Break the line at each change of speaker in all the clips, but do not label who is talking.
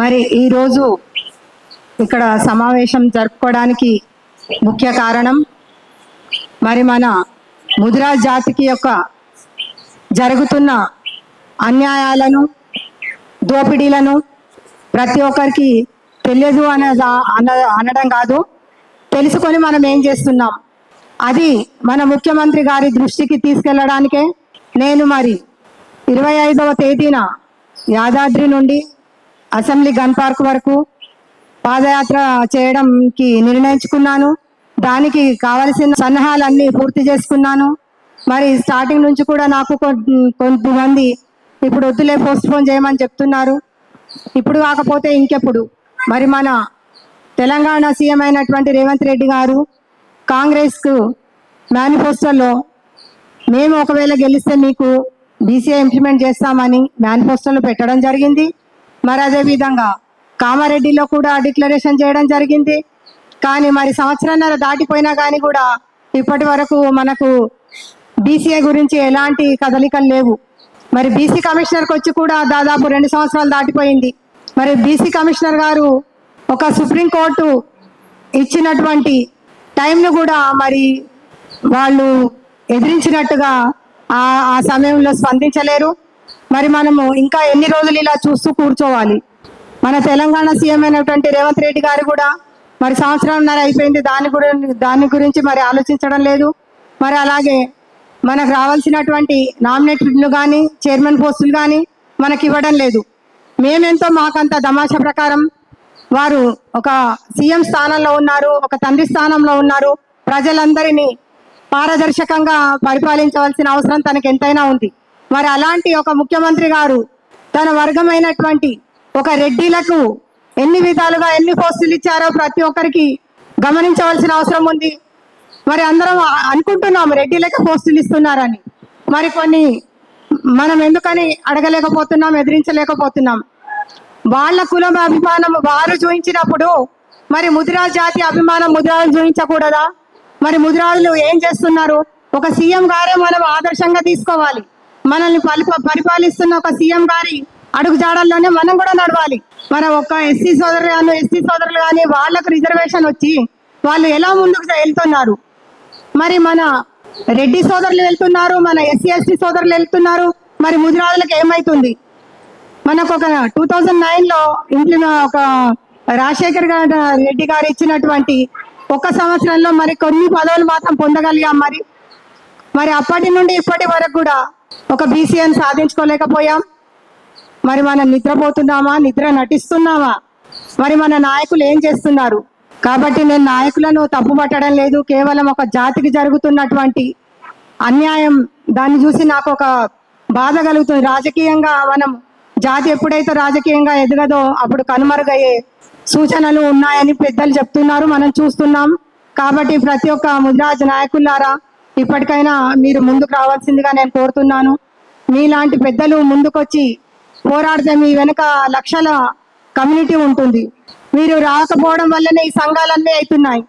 మరి ఈరోజు ఇక్కడ సమావేశం జరుపుకోవడానికి ముఖ్య కారణం మరి మన ముదిరా జాతికి యొక్క జరుగుతున్న అన్యాయాలను దోపిడీలను ప్రతి ఒక్కరికి తెలియదు అనే అన అనడం కాదు. తెలుసుకొని మనం ఏం చేస్తున్నాం? అది మన ముఖ్యమంత్రి గారి దృష్టికి తీసుకెళ్ళడానికే నేను మరి ఇరవై ఐదవ తేదీన యాదాద్రి నుండి అసెంబ్లీ గన్ పార్క్ వరకు పాదయాత్ర చేయడంకి నిర్ణయించుకున్నాను. దానికి కావలసిన సన్నాహాలన్నీ పూర్తి చేసుకున్నాను. మరి స్టార్టింగ్ నుంచి కూడా నాకు కొంతమంది ఇప్పుడు వద్దులే పోస్ట్ పోన్ చేయమని చెప్తున్నారు. ఇప్పుడు కాకపోతే ఇంకెప్పుడు. మరి మన తెలంగాణ సీఎం అయినటువంటి రేవంత్ రెడ్డి గారు కాంగ్రెస్కు మేనిఫెస్టోలో మేము ఒకవేళ గెలిస్తే మీకు బీసీఏ ఇంప్లిమెంట్ చేస్తామని మేనిఫెస్టోలో పెట్టడం జరిగింది. మరి అదే విధంగా కామారెడ్డిలో కూడా డిక్లరేషన్ చేయడం జరిగింది. కానీ మరి సంవత్సరాన్నర దాటిపోయినా కానీ కూడా ఇప్పటి వరకు మనకు బీసీఏ గురించి ఎలాంటి కదలికలు లేవు. మరి బీసీ కమిషనర్కి వచ్చి కూడా దాదాపు రెండు సంవత్సరాలు దాటిపోయింది. మరి బీసీ కమిషనర్ గారు ఒక సుప్రీంకోర్టు ఇచ్చినటువంటి టైంను కూడా మరి వాళ్ళు ఎదిరించినట్టుగా ఆ సమయంలో స్పందించలేరు. మరి మనము ఇంకా ఎన్ని రోజులు ఇలా చూస్తూ కూర్చోవాలి? మన తెలంగాణ సీఎం అయినటువంటి రేవంత్ రెడ్డి గారు కూడా మరి సంవత్సరంన్నర అయిపోయింది. దాని గురించి దాని గురించి మరి ఆలోచించడం లేదు. మరి అలాగే మనకు రావాల్సినటువంటి నామినేటెడ్లు కానీ చైర్మన్ పోస్టులు కానీ మనకి ఇవ్వడం లేదు. మేమెంతో మాకంత తమాషా ప్రకారం వారు ఒక సీఎం స్థానంలో ఉన్నారు ఒక తండ్రి స్థానంలో ఉన్నారు. ప్రజలందరినీ పారదర్శకంగా పరిపాలించవలసిన అవసరం తనకు ఎంతైనా ఉంది. మరి అలాంటి ఒక ముఖ్యమంత్రి గారు తన వర్గమైనటువంటి ఒక రెడ్డిలకు ఎన్ని విధాలుగా ఎన్ని పోస్టులు ఇచ్చారో ప్రతి ఒక్కరికి గమనించవలసిన అవసరం ఉంది. మరి అందరం అనుకుంటున్నాము అనుకుంటున్నాం రెడ్డిలకు పోస్టులు ఇస్తున్నారని. మరి కొన్ని మనం ఎందుకని అడగలేకపోతున్నాం ఎదిరించలేకపోతున్నాం. వాళ్ళ కులం అభిమానం వారు చూపించినప్పుడు మరి ముదిరాజు జాతి అభిమానం ముదిరాజులు చూపించకూడదా మరి ముదిరాజులు ఏం చేస్తున్నారు? ఒక సీఎం గారే మనం ఆదర్శంగా తీసుకోవాలి. మనల్ని పరిప పరిపాలిస్తున్న ఒక సీఎం గారి అడుగు జాడల్లోనే మనం కూడా నడవాలి. మన ఒక ఎస్సీ సోదరులు కానీ ఎస్సీ సోదరులు కానీ వాళ్ళకు రిజర్వేషన్ వచ్చి వాళ్ళు ఎలా ముందుకు వెళ్తున్నారు? మరి మన రెడ్డి సోదరులు వెళ్తున్నారు మన ఎస్సీ ఎస్టీ సోదరులు వెళ్తున్నారు మరి ముదిరాజులకు ఏమైతుంది? మనకు ఒక టూ థౌజండ్ నైన్లో ఇంట్లో ఒక రాజశేఖర్ గారు రెడ్డి గారు ఇచ్చినటువంటి ఒక సంవత్సరంలో మరి కొన్ని పదవులు మాత్రం పొందగలిగాం మరి. మరి అప్పటి నుండి ఇప్పటి వరకు కూడా ఒక బీసీఎన్ సాధించుకోలేకపోయాం. మరి మనం నిద్రపోతున్నామా? నిద్ర నటిస్తున్నామా? మరి మన నాయకులు ఏం చేస్తున్నారు? కాబట్టి నేను నాయకులను తప్పు పట్టడం లేదు. కేవలం ఒక జాతికి జరుగుతున్నటువంటి అన్యాయం దాన్ని చూసి నాకు ఒక బాధ కలుగుతుంది. రాజకీయంగా మనం జాతి ఎప్పుడైతే రాజకీయంగా ఎదగదో అప్పుడు కనుమరుగయ్యే సూచనలు ఉన్నాయని పెద్దలు చెప్తున్నారు. మనం చూస్తున్నాం. కాబట్టి ప్రతి ఒక్క ముద్రాజ్ నాయకులారా ఇప్పటికైనా మీరు ముందుకు రావాల్సిందిగా నేను కోరుతున్నాను. మీలాంటి పెద్దలు ముందుకొచ్చి పోరాడితే మీ వెనుక లక్షల కమ్యూనిటీ ఉంటుంది. మీరు రాకపోవడం వల్లనే ఈ సంఘాలన్నీ అవుతున్నాయి.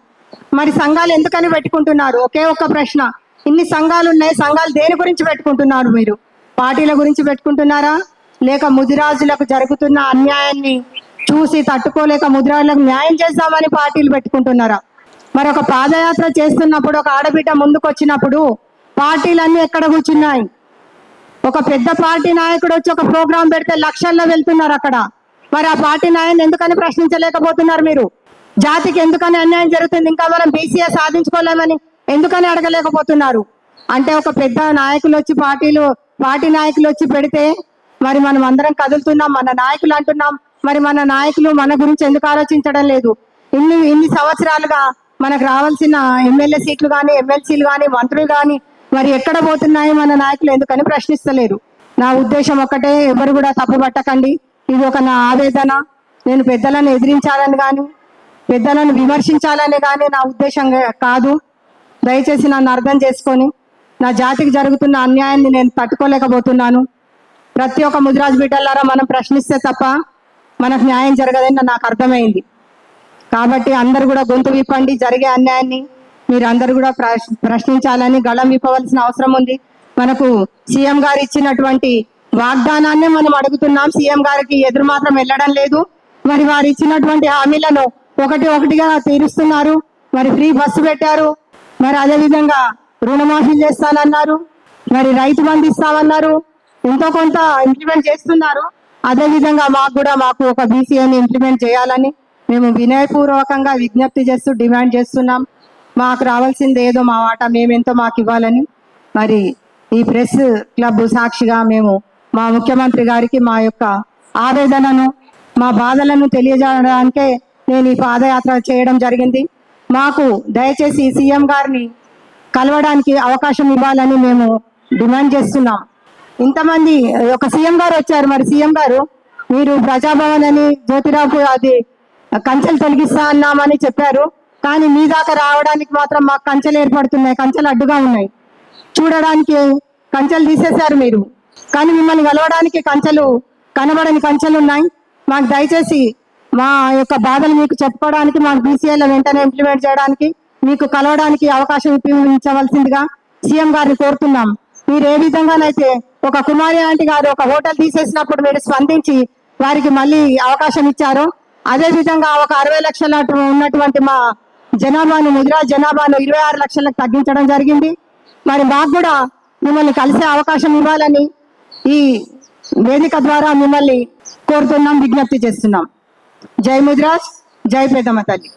మరి సంఘాలు ఎందుకని పెట్టుకుంటున్నారు? ఒకే ఒక్క ప్రశ్న. ఇన్ని సంఘాలు ఉన్నాయి సంఘాలు దేని గురించి పెట్టుకుంటున్నారు మీరు? పార్టీల గురించి పెట్టుకుంటున్నారా? లేక ముదిరాజులకు జరుగుతున్న అన్యాయాన్ని చూసి తట్టుకోలేక ముదిరాజులకు న్యాయం చేద్దామని పార్టీలు పెట్టుకుంటున్నారా? మరి ఒక పాదయాత్ర చేస్తున్నప్పుడు ఒక ఆడబిడ్డ ముందుకు వచ్చినప్పుడు పార్టీలన్నీ ఎక్కడ కూర్చున్నాయి? ఒక పెద్ద పార్టీ నాయకుడు వచ్చి ఒక ప్రోగ్రాం పెడితే లక్షల్లో వెళ్తున్నారు అక్కడ. మరి ఆ పార్టీ నాయకుని ఎందుకని ప్రశ్నించలేకపోతున్నారు మీరు? జాతికి ఎందుకని అన్యాయం జరుగుతుంది? ఇంకా మనం బీసీఏ సాధించుకోలేమని ఎందుకని అడగలేకపోతున్నారు? అంటే ఒక పెద్ద నాయకులు వచ్చి పార్టీలు పార్టీ నాయకులు వచ్చి పెడితే మరి మనం అందరం కదులుతున్నాం మన నాయకులు అంటున్నాం. మరి మన నాయకులు మన గురించి ఎందుకు ఆలోచించడం లేదు? ఇన్ని ఇన్ని సంవత్సరాలుగా మనకు రావాల్సిన ఎమ్మెల్యే సీట్లు కానీ ఎమ్మెల్సీలు కానీ మంత్రులు కానీ మరి ఎక్కడ పోతున్నాయి మన నాయకులు ఎందుకని ప్రశ్నిస్తలేరు. నా ఉద్దేశం ఒక్కటే ఎవరు కూడా తప్పు పట్టకండి. ఇది ఒక నా ఆవేదన. నేను పెద్దలను ఎదిరించాలని కానీ పెద్దలను విమర్శించాలని కానీ నా ఉద్దేశం కాదు. దయచేసి నన్ను అర్థం చేసుకొని నా జాతికి జరుగుతున్న అన్యాయాన్ని నేను తట్టుకోలేకపోతున్నాను. ప్రతి ఒక్క ముదిరాజు బిడ్డలారా మనం ప్రశ్నిస్తే తప్ప మనకు న్యాయం జరగదని నాకు అర్థమైంది. కాబట్టి అందరు కూడా గొంతు విప్పండి జరిగే అన్యాయాన్ని మీరు అందరు కూడా ప్రశ్- ప్రశ్నించాలని గళం విప్పవలసిన అవసరం ఉంది. మనకు సీఎం గారు ఇచ్చినటువంటి వాగ్దానాన్ని మనం అడుగుతున్నాం. సీఎం గారికి ఎదురు మాత్రం వెళ్ళడం లేదు. మరి వారు ఇచ్చినటువంటి హామీలను ఒకటి ఒకటిగా తీరుస్తున్నారు. మరి ఫ్రీ బస్సు పెట్టారు. మరి అదేవిధంగా రుణమాఫీ చేస్తానన్నారు. మరి రైతు బంధు ఇస్తామన్నారు. ఎంతో కొంత ఇంప్లిమెంట్ చేస్తున్నారు. అదేవిధంగా మాకు కూడా మాకు ఒక బీసీఏని ఇంప్లిమెంట్ చేయాలని మేము వినయపూర్వకంగా విజ్ఞప్తి చేస్తూ డిమాండ్ చేస్తున్నాం. మాకు రావాల్సింది ఏదో మా వాటా మేమెంతో మాకు ఇవ్వాలని. మరి ఈ ప్రెస్ క్లబ్ సాక్షిగా మేము మా ముఖ్యమంత్రి గారికి మా యొక్క ఆవేదనను మా బాధలను తెలియజేయడానికే నేను ఈ పాదయాత్ర చేయడం జరిగింది. మాకు దయచేసి సీఎం గారిని కలవడానికి అవకాశం ఇవ్వాలని మేము డిమాండ్ చేస్తున్నాం. ఇంతమంది ఒక సీఎం గారు వచ్చారు. మరి సీఎం గారు మీరు ప్రజాభవన్ అని జ్యోతిరావు అది కంచెలు తొలగిస్తా అన్నామని చెప్పారు. కానీ మీ దాకా రావడానికి మాత్రం మాకు కంచెలు ఏర్పడుతున్నాయి. కంచెలు అడ్డుగా ఉన్నాయి. చూడడానికి కంచెలు తీసేశారు మీరు. కానీ మిమ్మల్ని కలవడానికి కంచెలు కనబడని కంచెలు ఉన్నాయి. మాకు దయచేసి మా యొక్క బాధలు మీకు చెప్పుకోవడానికి మాకు బీసీఐలో వెంటనే ఇంప్లిమెంట్ చేయడానికి మీకు కలవడానికి అవకాశం ఉపయోగించవలసిందిగా సీఎం గారిని కోరుతున్నాం. మీరు ఏ విధంగానైతే ఒక కుమారి ఆంటీ గారు ఒక హోటల్ తీసేసినప్పుడు మీరు స్పందించి వారికి మళ్ళీ అవకాశం ఇచ్చారో అదే విధంగా ఒక అరవై లక్షల ఉన్నటువంటి మా జనాభాను ముదిరాజ్ జనాభాను ఇరవై ఆరు లక్షలకు తగ్గించడం జరిగింది. మరి మాకు కూడా మిమ్మల్ని కలిసే అవకాశం ఇవ్వాలని ఈ వేదిక ద్వారా మిమ్మల్ని కోరుతున్నాం విజ్ఞప్తి చేస్తున్నాం. జై ముదిరాజ్ జై పెద్దమ్మ తల్లి.